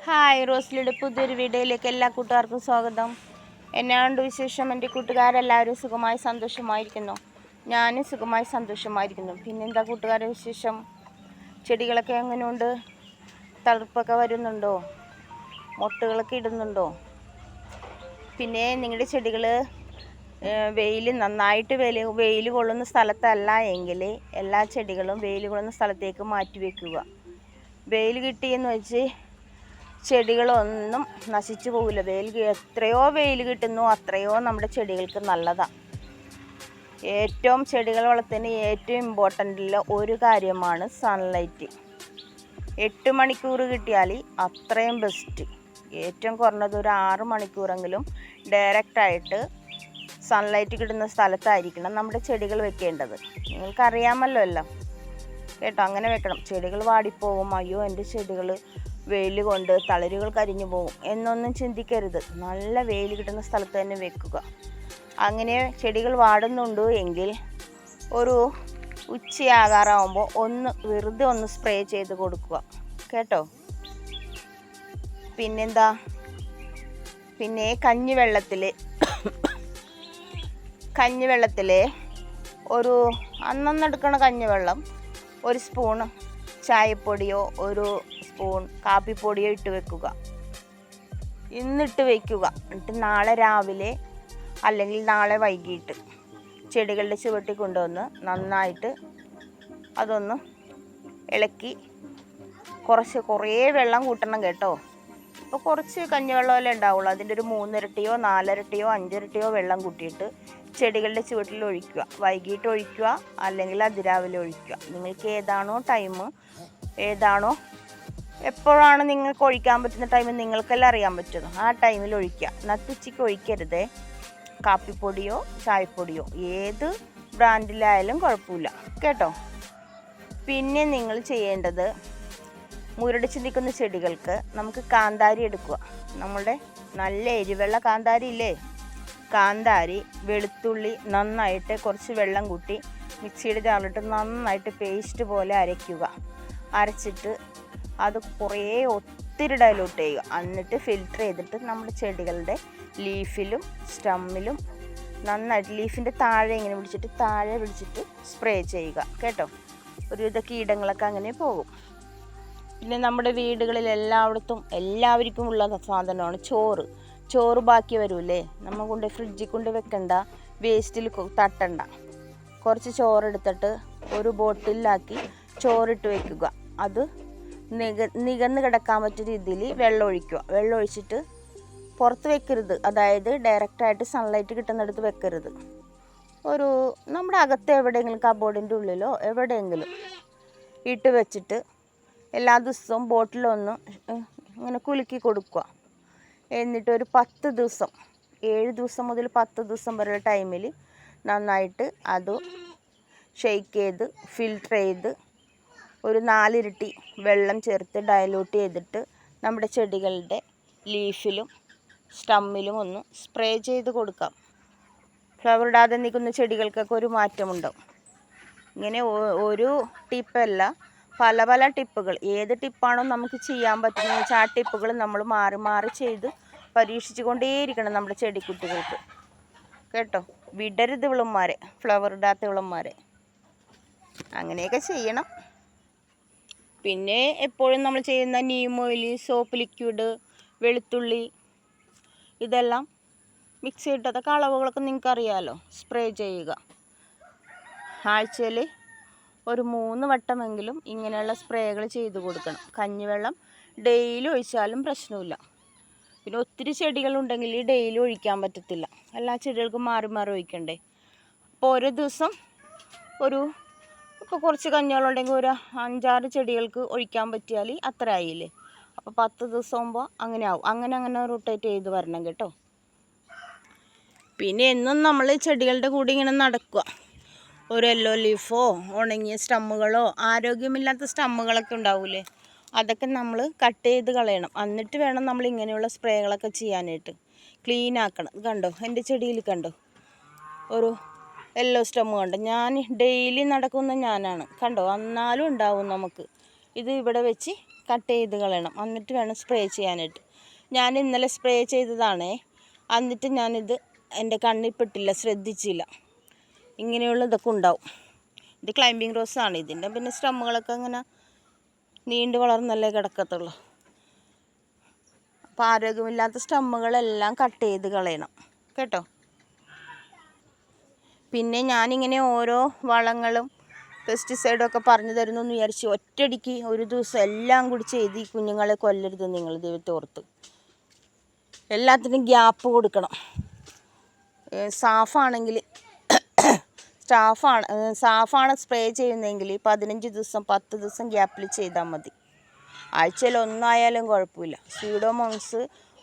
Hi റോസ്ലിയുടെ പുതിയൊരു വീഡിയോയിലേക്ക് എല്ലാ കൂട്ടുകാർക്കും സ്വാഗതം. എന്നാണ്ട് വിശേഷം? എന്റെ കൂട്ടുകാരെല്ലാവരും സുഖമായി സന്തോഷമായിരിക്കുന്നു. ഞാനും സുഖമായി സന്തോഷമായിരിക്കുന്നു. പിന്നെന്താ കൂട്ടുകാരുടെ വിശേഷം? ചെടികളൊക്കെ എങ്ങനെ ഉണ്ട് തളിർപ്പൊക്കെ വരുന്നുണ്ടോ? മുട്ടകളൊക്കെ ഇടുന്നുണ്ടോ? പിന്നെ നിങ്ങളുടെ ചെടികൾ വെയിൽ നന്നായിട്ട് വെയിൽ വെയിൽ കൊള്ളുന്ന സ്ഥലത്തല്ല എങ്കിൽ എല്ലാ ചെടികളും വെയിൽ കൊള്ളുന്ന സ്ഥലത്തേക്ക് മാറ്റി വെക്കുക. വെയിൽ കിട്ടിയെന്ന് വെച്ച് ചെടികളൊന്നും നശിച്ചു പോകില്ല വെയിൽ എത്രയോ വെയിൽ കിട്ടുന്നു അത്രയോ നമ്മുടെ ചെടികൾക്ക് നല്ലതാണ് ഏറ്റവും ചെടികൾ വളർത്തുന്നതിന് ഏറ്റവും ഇമ്പോർട്ടന്റ് ഒരു കാര്യമാണ് സൺലൈറ്റ് എട്ട് മണിക്കൂർ കിട്ടിയാൽ അത്രയും ബെസ്റ്റ് ഏറ്റവും കുറഞ്ഞത് ഒരു ആറ് മണിക്കൂറെങ്കിലും ഡയറക്റ്റായിട്ട് സൺലൈറ്റ് കിട്ടുന്ന സ്ഥലത്തായിരിക്കണം നമ്മുടെ ചെടികൾ വെക്കേണ്ടത്. നിങ്ങൾക്കറിയാമല്ലോ എല്ലാം. കേട്ടോ? അങ്ങനെ വെക്കണം. ചെടികൾ വാടിപ്പോകും അയ്യോ എന്റെ ചെടികൾ വെയിൽ കൊണ്ട് തളരുകൾ കരിഞ്ഞു പോകും എന്നൊന്നും ചിന്തിക്കരുത്. നല്ല വെയിൽ കിട്ടുന്ന സ്ഥലത്ത് തന്നെ വെക്കുക. അങ്ങനെ ചെടികൾ വാടുന്നുണ്ട് എങ്കിൽ ഒരു ഉച്ചയാകാറാവുമ്പോൾ ഒന്ന് വെറുതെ ഒന്ന് സ്പ്രേ ചെയ്ത് കൊടുക്കുക. കേട്ടോ? പിന്നെന്താ? പിന്നെ കഞ്ഞിവെള്ളത്തിൽ കഞ്ഞിവെള്ളത്തിൽ ഒരു അന്നന്നെടുക്കണ കഞ്ഞിവെള്ളം ഒരു സ്പൂൺ ചായപ്പൊടിയോ ഒരു സ്പൂൺ കാപ്പിപ്പൊടിയെ ഇട്ട് വെക്കുക. ഇന്നിട്ട് വയ്ക്കുക എന്നിട്ട് നാളെ രാവിലെ അല്ലെങ്കിൽ നാളെ വൈകിട്ട് ചെടികളുടെ ചുവട്ടിൽ കൊണ്ടുവന്ന് നന്നായിട്ട് അതൊന്ന് ഇളക്കി കുറച്ച് കുറേ വെള്ളം കൂട്ടണം കേട്ടോ. അപ്പോൾ കുറച്ച് കഞ്ഞിവെള്ളമല്ലേ ഉണ്ടാവുള്ളൂ. അതിന്റെ ഒരു മൂന്നിരട്ടിയോ നാലിരട്ടിയോ അഞ്ചിരട്ടിയോ വെള്ളം കൂട്ടിയിട്ട് ചെടികളുടെ ചുവട്ടിൽ ഒഴിക്കുക. വൈകിട്ട് ഒഴിക്കുക അല്ലെങ്കിൽ അതിരാവിലെ ഒഴിക്കുക. നിങ്ങൾക്ക് ഏതാണോ ടൈം ഏതാണോ എപ്പോഴാണ് നിങ്ങൾക്ക് ഒഴിക്കാൻ പറ്റുന്ന ടൈം നിങ്ങൾക്കെല്ലാം അറിയാൻ പറ്റുന്നു. ആ ടൈമിൽ ഒഴിക്കുക. നട്ടുച്ചയ്ക്ക് ഒഴിക്കരുത്. കാപ്പിപ്പൊടിയോ ചായപ്പൊടിയോ ഏത് ബ്രാൻഡിലായാലും കുഴപ്പമില്ല. കേട്ടോ? പിന്നെ നിങ്ങൾ ചെയ്യേണ്ടത് മുരടിച്ച് നിൽക്കുന്ന ചെടികൾക്ക് നമുക്ക് കാന്താരി എടുക്കുക. നമ്മുടെ നല്ല എരിവെള്ള കാന്താരി ഇല്ലേ? കാന്താരി വെളുത്തുള്ളി നന്നായിട്ട് കുറച്ച് വെള്ളം കൂട്ടി മിക്സിയുടെ ജാറിലിട്ട് നന്നായിട്ട് പേസ്റ്റ് പോലെ അരയ്ക്കുക. അരച്ചിട്ട് അത് കുറേ ഒത്തിരി ഡൈലൂട്ട് ചെയ്യുക. എന്നിട്ട് ഫിൽറ്റർ ചെയ്തിട്ട് നമ്മുടെ ചെടികളുടെ ലീഫിലും സ്റ്റമ്മിലും നന്നായിട്ട് ലീഫിന്റെ താഴെ ഇങ്ങനെ പിടിച്ചിട്ട് താഴെ പിടിച്ചിട്ട് സ്പ്രേ ചെയ്യുക. കേട്ടോ? ഒരുവിധ കീടങ്ങളൊക്കെ അങ്ങനെ പോകും. പിന്നെ നമ്മുടെ വീടുകളിൽ എല്ലായിടത്തും എല്ലാവർക്കും ഉള്ള സാധനമാണ് ചോറ്. ചോറ് ബാക്കി വരൂലേ നമ്മൾ കൊണ്ട് ഫ്രിഡ്ജിൽ കൊണ്ട് വെക്കണ്ട വേസ്റ്റിൽ തട്ടണ്ട. കുറച്ച് ചോറെടുത്തിട്ട് ഒരു ബോട്ടിലാക്കി ചോറിട്ട് വെക്കുക. അത് നിക നികന്ന് കിടക്കാൻ പറ്റിയ രീതിയിൽ വെള്ളം ഒഴിക്കുക വെള്ളം ഒഴിച്ചിട്ട് പുറത്ത് വെക്കരുത്. അതായത് ഡയറക്റ്റായിട്ട് സൺലൈറ്റ് കിട്ടുന്നിടത്ത് വെക്കരുത്. ഒരു നമ്മുടെ അകത്ത് എവിടെയെങ്കിലും കബോർഡിന്റെ ഉള്ളിലോ എവിടെയെങ്കിലും ഇട്ട് വെച്ചിട്ട് എല്ലാ ദിവസവും ബോട്ടിലൊന്ന് ഇങ്ങനെ കുലുക്കി കൊടുക്കുക. എന്നിട്ട് ഒരു പത്ത് ദിവസം ഏഴ് ദിവസം മുതൽ പത്ത് ദിവസം വരെ ടൈമിൽ നന്നായിട്ട് അത് ഷെയ്ക്ക് ചെയ്ത് ഫിൽട്ടർ ചെയ്ത് ഒരു നാലിരട്ടി വെള്ളം ചേർത്ത് ഡയലൂട്ട് ചെയ്തിട്ട് നമ്മുടെ ചെടികളുടെ ലീഫിലും സ്റ്റമ്മിലും ഒന്ന് സ്പ്രേ ചെയ്ത് കൊടുക്കാം. ഫ്ലവർ ഇടാതെ നിൽക്കുന്ന ചെടികൾക്കൊക്കെ ഒരു മാറ്റമുണ്ടാവും ഇങ്ങനെ ഒരു ടിപ്പല്ല പല പല ടിപ്പുകൾ ഏത് ടിപ്പാണോ നമുക്ക് ചെയ്യാൻ പറ്റുന്നത് വെച്ചാൽ ആ ടിപ്പുകൾ നമ്മൾ മാറി മാറി ചെയ്ത് പരീക്ഷിച്ചു കൊണ്ടേയിരിക്കണം നമ്മുടെ ചെടിക്കുട്ടികൾക്ക്. കേട്ടോ? വിടരുത് വിളന്മാരെ ഫ്ലവർ ഇടാത്ത വിളന്മാരെ അങ്ങനെയൊക്കെ ചെയ്യണം. പിന്നെ എപ്പോഴും നമ്മൾ ചെയ്യുന്ന നീം ഓയിൽ സോപ്പ് ലിക്വിഡ് വെളുത്തുള്ളി ഇതെല്ലാം മിക്സ് ഇട്ടതൊക്കെ അളവുകളൊക്കെ നിങ്ങൾക്ക് അറിയാമല്ലോ സ്പ്രേ ചെയ്യുക. ആഴ്ചയിൽ ഒരു മൂന്ന് വട്ടമെങ്കിലും ഇങ്ങനെയുള്ള സ്പ്രേകൾ ചെയ്തു കൊടുക്കണം. കഞ്ഞിവെള്ളം ഡെയിലി ഒഴിച്ചാലും പ്രശ്നമില്ല. പിന്നെ ഒത്തിരി ചെടികളുണ്ടെങ്കിൽ ഡെയിലി ഒഴിക്കാൻ പറ്റത്തില്ല. എല്ലാ ചെടികൾക്കും മാറി മാറി ഒഴിക്കണ്ടേ. അപ്പോൾ ഓരോ ദിവസം ഒരു ഇപ്പോൾ കുറച്ച് കഞ്ഞിവെള്ളം ഉണ്ടെങ്കിൽ ഒരു അഞ്ചാറ് ചെടികൾക്ക് ഒഴിക്കാൻ പറ്റിയാൽ അത്ര ആയില്ലേ? അപ്പോൾ പത്ത് ദിവസം ആകുമ്പോൾ അങ്ങനെ ആവും. അങ്ങനെ അങ്ങനെ റൊട്ടേറ്റ് ചെയ്ത് വരണം കേട്ടോ. പിന്നെ എന്നും നമ്മൾ ചെടികളുടെ കൂടെ ഇങ്ങനെ നടക്കുക. ഒരു യെല്ലോ ലീഫോ ഉണങ്ങിയ സ്റ്റമ്മുകളോ ആരോഗ്യമില്ലാത്ത സ്റ്റമ്മുകളൊക്കെ ഉണ്ടാവില്ലേ അതൊക്കെ നമ്മൾ കട്ട് ചെയ്ത് കളയണം. എന്നിട്ട് വേണം നമ്മൾ ഇങ്ങനെയുള്ള സ്പ്രേകളൊക്കെ ചെയ്യാനായിട്ട്. ഇത് കണ്ടോ? എന്റെ ചെടിയിൽ കണ്ടോ? ഒരു യെല്ലോ സ്റ്റമ്മ് കണ്ടോ. ഞാൻ ഡെയിലി നടക്കുന്ന ഞാനാണ്. കണ്ടോ? എന്നാലും ഉണ്ടാവും നമുക്ക്. ഇത് ഇവിടെ വെച്ച് കട്ട് ചെയ്ത് കളയണം. എന്നിട്ട് വേണം സ്പ്രേ ചെയ്യാനായിട്ട്. ഞാൻ ഇന്നലെ സ്പ്രേ ചെയ്തതാണേ. എന്നിട്ട് ഞാനിത് എന്റെ കണ്ണിൽ പെട്ടില്ല ശ്രദ്ധിച്ചില്ല. ഇങ്ങനെയുള്ള ഇതൊക്കെ ഉണ്ടാവും. ഇത് ക്ലൈമ്പിംഗ് ആണ്. ഇതിന്റെ പിന്നെ സ്റ്റമ്മുകളൊക്കെ അങ്ങനെ നീണ്ടു വളർന്നല്ലേ കിടക്കത്തുള്ളൂ. അപ്പോൾ ആരോഗ്യമില്ലാത്ത സ്റ്റമ്മുകളെല്ലാം കട്ട് ചെയ്ത് കളയണം. കേട്ടോ? പിന്നെ ഞാനിങ്ങനെ ഓരോ വളങ്ങളും പെസ്റ്റിസൈഡും ഒക്കെ പറഞ്ഞു തരുന്നു എന്ന് വിചാരിച്ച് ഒറ്റയടിക്ക് ഒരു ദിവസം എല്ലാം കൂടി ചെയ്ത് ഈ കുഞ്ഞുങ്ങളെ കൊല്ലരുത് നിങ്ങൾ ദൈവത്തെ ഓർത്ത്. എല്ലാത്തിനും ഗ്യാപ്പ് കൊടുക്കണം. സാഫാണെങ്കിൽ സ്റ്റാഫാണ് സാഫാണ് സ്പ്രേ ചെയ്യുന്നതെങ്കിൽ പതിനഞ്ച് ദിവസം പത്ത് ദിവസം ഗ്യാപ്പിൽ ചെയ്താൽ മതി. ആഴ്ചയിൽ ഒന്നായാലും കുഴപ്പമില്ല. സ്യൂഡോമോൺസ്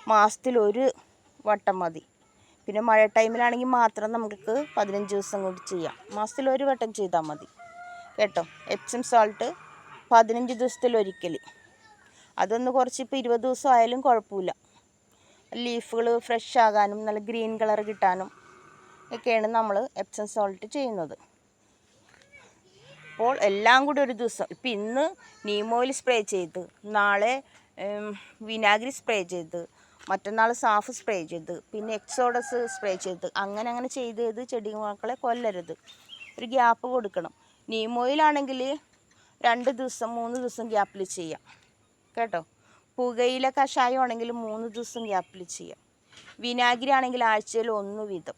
മാസത്തിൽ ഒരു വട്ടം മതി. പിന്നെ മഴ ടൈമിലാണെങ്കിൽ മാത്രം നമുക്ക് പതിനഞ്ച് ദിവസം കൊണ്ട് ചെയ്യാം. മാസത്തിൽ ഒരു വട്ടം ചെയ്താൽ മതി. കേട്ടോ? എപ്സം സോൾട്ട് പതിനഞ്ച് ദിവസത്തിലൊരിക്കൽ അതൊന്ന് കുറച്ച് ഇപ്പോൾ ഇരുപത് ദിവസം ആയാലും കുഴപ്പമില്ല. ലീഫുകൾ ഫ്രഷ് ആകാനും നല്ല ഗ്രീൻ കളർ കിട്ടാനും ഒക്കെയാണ് നമ്മൾ എപ്സം സോൾട്ട് ചെയ്യുന്നത്. അപ്പോൾ എല്ലാം കൂടി ഒരു ദിവസം. ഇപ്പം ഇന്ന് നീമോയിൽ സ്പ്രേ ചെയ്ത് നാളെ വിനാഗിരി സ്പ്രേ ചെയ്ത് മറ്റന്നാൾ സാഫ് സ്പ്രേ ചെയ്ത് പിന്നെ എക്സോഡസ് സ്പ്രേ ചെയ്ത് അങ്ങനെ അങ്ങനെ ചെയ്ത് ചെയ്ത് ചെടി മക്കളെ കൊല്ലരുത്. ഒരു ഗ്യാപ്പ് കൊടുക്കണം. നീമോയിലാണെങ്കിൽ രണ്ട് ദിവസം മൂന്ന് ദിവസം ഗ്യാപ്പിൽ ചെയ്യാം. കേട്ടോ? പുകയില കഷായം ആണെങ്കിൽ മൂന്ന് ദിവസം ഗ്യാപ്പിൽ ചെയ്യാം. വിനാഗിരി ആണെങ്കിൽ ആഴ്ചയിൽ ഒന്ന് വീതം.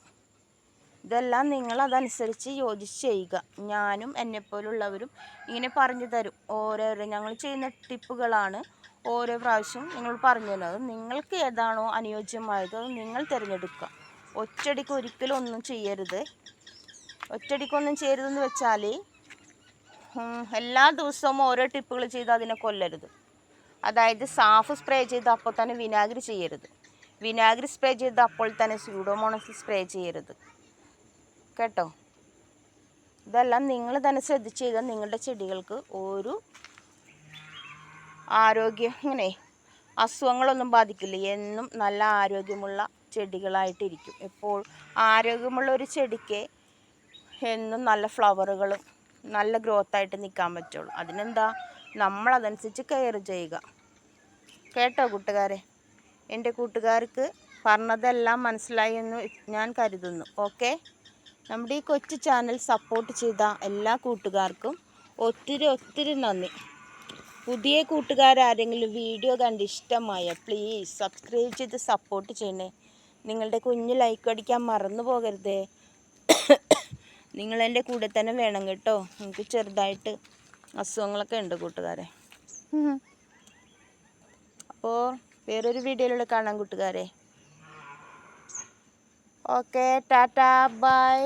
ഇതെല്ലാം നിങ്ങൾ അതനുസരിച്ച് യോജിച്ച് ചെയ്യുക. ഞാനും എന്നെപ്പോലുള്ളവരും ഇങ്ങനെ പറഞ്ഞു തരും. ഓരോരോ ഞങ്ങൾ ചെയ്യുന്ന ടിപ്പുകളാണ് ഓരോ പ്രാവശ്യം നിങ്ങൾ പറഞ്ഞു തരുന്നത് നിങ്ങൾക്ക് ഏതാണോ അനുയോജ്യമായത് അത് നിങ്ങൾ തിരഞ്ഞെടുക്കുക. ഒറ്റടിക്ക് ഒരിക്കലും ഒന്നും ചെയ്യരുത്. ഒറ്റടിക്കൊന്നും ചെയ്യരുതെന്ന് വെച്ചാൽ എല്ലാ ദിവസവും ഓരോ ടിപ്പുകൾ ചെയ്ത് അതിനെ കൊല്ലരുത്. അതായത് സാഫ് സ്പ്രേ ചെയ്ത് അപ്പോൾ തന്നെ വിനാഗിരി ചെയ്യരുത്. വിനാഗിരി സ്പ്രേ ചെയ്ത് അപ്പോൾ തന്നെ സ്യൂഡോമോണസ് സ്പ്രേ ചെയ്യരുത്. കേട്ടോ? ഇതെല്ലാം നിങ്ങൾ തന്നെ ശ്രദ്ധിച്ച് ചെയ്താൽ നിങ്ങളുടെ ചെടികൾക്ക് ഒരു ആരോഗ്യം ഇങ്ങനെ അസുഖങ്ങളൊന്നും ബാധിക്കില്ല. എന്നും നല്ല ആരോഗ്യമുള്ള ചെടികളായിട്ടിരിക്കും. എപ്പോൾ ആരോഗ്യമുള്ള ഒരു ചെടിക്ക് എന്നും നല്ല ഫ്ലവറുകളും നല്ല ഗ്രോത്ത് ആയിട്ട് നിൽക്കാൻ പറ്റുള്ളൂ. അതിനെന്താ? നമ്മൾ അതനുസരിച്ച് കെയർ ചെയ്യുക. കേട്ടോ കൂട്ടുകാരെ? എന്റെ കൂട്ടുകാർക്ക് പറഞ്ഞതെല്ലാം മനസ്സിലായി എന്ന് ഞാൻ കരുതുന്നു. ഓക്കെ? നമ്മുടെ ഈ കൊച്ചു ചാനൽ സപ്പോർട്ട് ചെയ്ത എല്ലാ കൂട്ടുകാർക്കും ഒത്തിരി ഒത്തിരി നന്ദി. പുതിയ കൂട്ടുകാരാരെങ്കിലും വീഡിയോ കണ്ട് ഇഷ്ടമായ പ്ലീസ് സബ്സ്ക്രൈബ് ചെയ്ത് സപ്പോർട്ട് ചെയ്യണേ. നിങ്ങളുടെ കുഞ്ഞ് ലൈക്ക് അടിക്കാൻ മറന്നു പോകരുതേ. നിങ്ങൾ എന്റെ കൂടെ തന്നെ വേണം കേട്ടോ. എനിക്ക് ചെറുതായിട്ട് അസുഖങ്ങളൊക്കെ ഉണ്ട് കൂട്ടുകാരെ. അപ്പോൾ വേറൊരു വീഡിയോയിലൂടെ കാണാം കൂട്ടുകാരെ. Okay tata bye